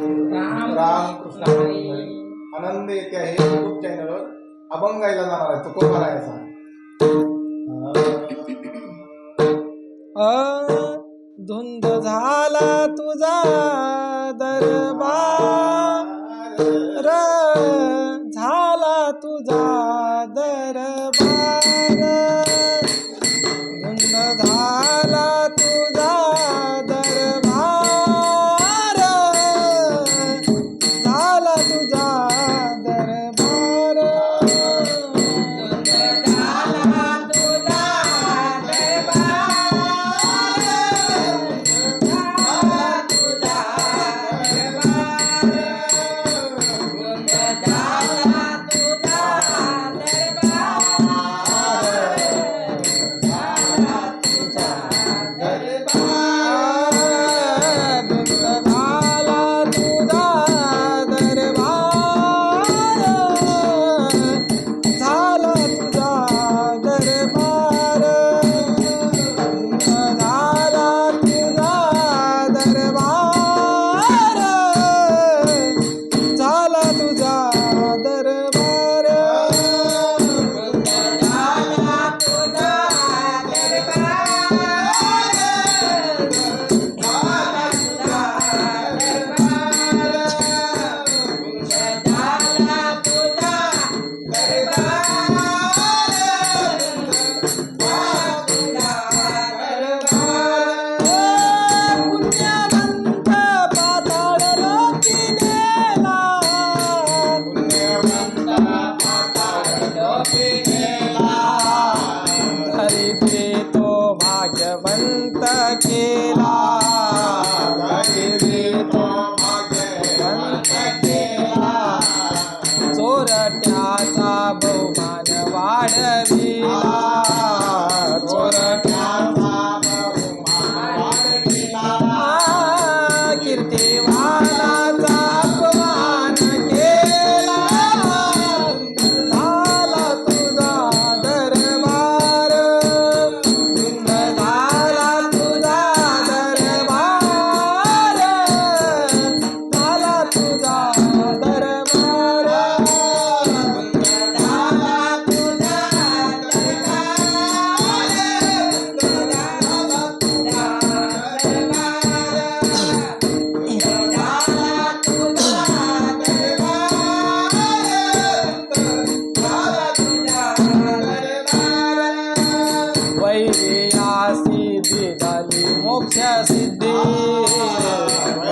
राम कृष्ण आनंद येते आहे युट्यूब चॅनलवर अभंग गायला जाणार आहे. तुकोबा रायाचा धुंद झाला तुझा दरबार. झाला तुझा दर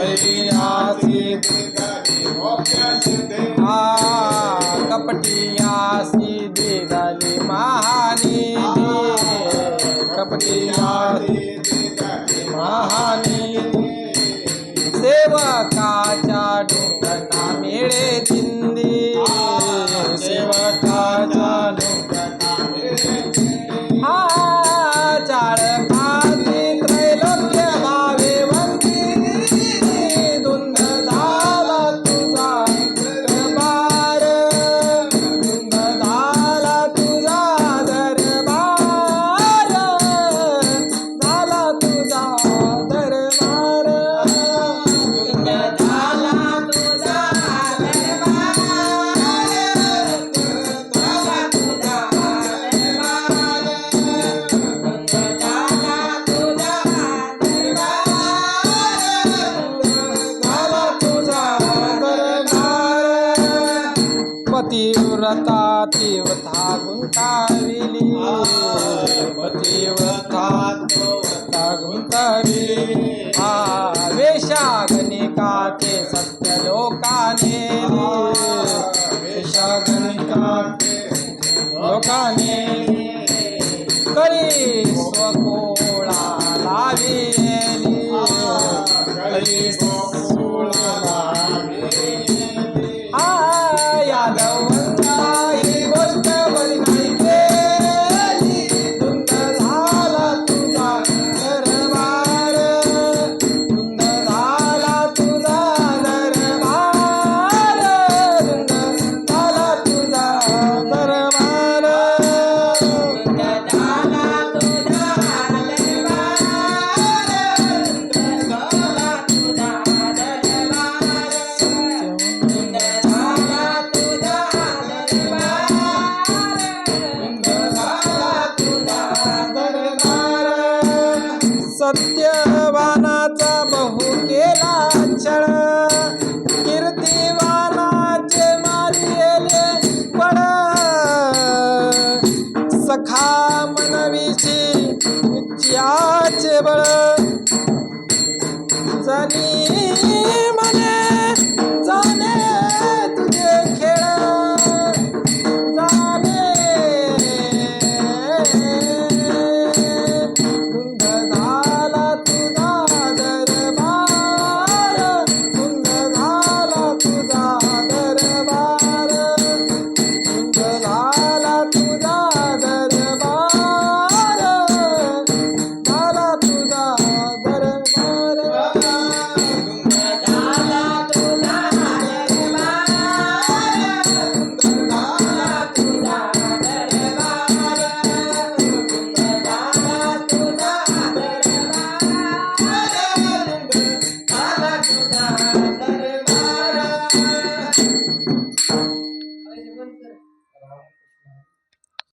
Hallelujah. तीव्रता तीव्रता गुंताविली. तीव्रता तीव्रता गुंताविली आवेशागनिका ते सत्यलोकाने वेशागनिका ते लोकाने सत्यवानाचा बहु केला छळ. कीर्तिवानाचे मारिले पड सखा मनविशी त्याचे बळ. चली